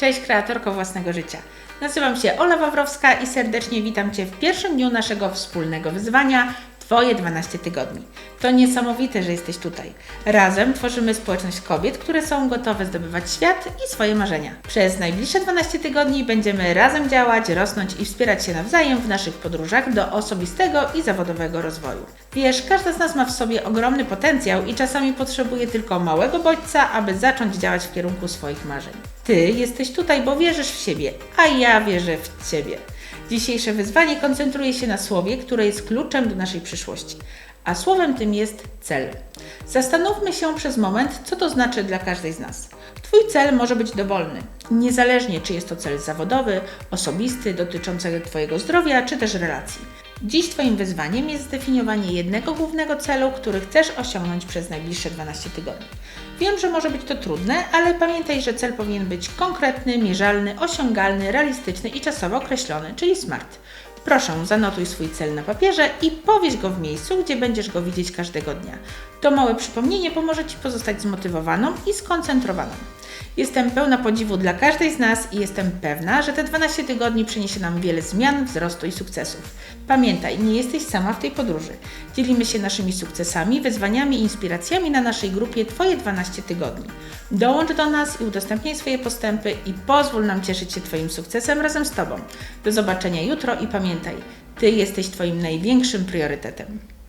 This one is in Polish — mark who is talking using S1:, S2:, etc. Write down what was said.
S1: Cześć kreatorko własnego życia. Nazywam się Ola Wawrowska i serdecznie witam Cię w pierwszym dniu naszego wspólnego wyzwania Twoje 12 tygodni. To niesamowite, że jesteś tutaj. Razem tworzymy społeczność kobiet, które są gotowe zdobywać świat i swoje marzenia. Przez najbliższe 12 tygodni będziemy razem działać, rosnąć i wspierać się nawzajem w naszych podróżach do osobistego i zawodowego rozwoju. Wiesz, każda z nas ma w sobie ogromny potencjał i czasami potrzebuje tylko małego bodźca, aby zacząć działać w kierunku swoich marzeń. Ty jesteś tutaj, bo wierzysz w siebie, a ja wierzę w Ciebie. Dzisiejsze wyzwanie koncentruje się na słowie, które jest kluczem do naszej przyszłości, a słowem tym jest cel. Zastanówmy się przez moment, co to znaczy dla każdej z nas. Twój cel może być dowolny, niezależnie czy jest to cel zawodowy, osobisty, dotyczący Twojego zdrowia, czy też relacji. Dziś Twoim wyzwaniem jest zdefiniowanie jednego głównego celu, który chcesz osiągnąć przez najbliższe 12 tygodni. Wiem, że może być to trudne, ale pamiętaj, że cel powinien być konkretny, mierzalny, osiągalny, realistyczny i czasowo określony, czyli SMART. Proszę, zanotuj swój cel na papierze i powieś go w miejscu, gdzie będziesz go widzieć każdego dnia. To małe przypomnienie pomoże Ci pozostać zmotywowaną i skoncentrowaną. Jestem pełna podziwu dla każdej z nas i jestem pewna, że te 12 tygodni przyniesie nam wiele zmian, wzrostu i sukcesów. Pamiętaj, nie jesteś sama w tej podróży. Dzielimy się naszymi sukcesami, wyzwaniami i inspiracjami na naszej grupie Twoje 12 tygodni. Dołącz do nas i udostępniaj swoje postępy i pozwól nam cieszyć się Twoim sukcesem razem z Tobą. Do zobaczenia jutro i pamiętaj, Ty jesteś Twoim największym priorytetem.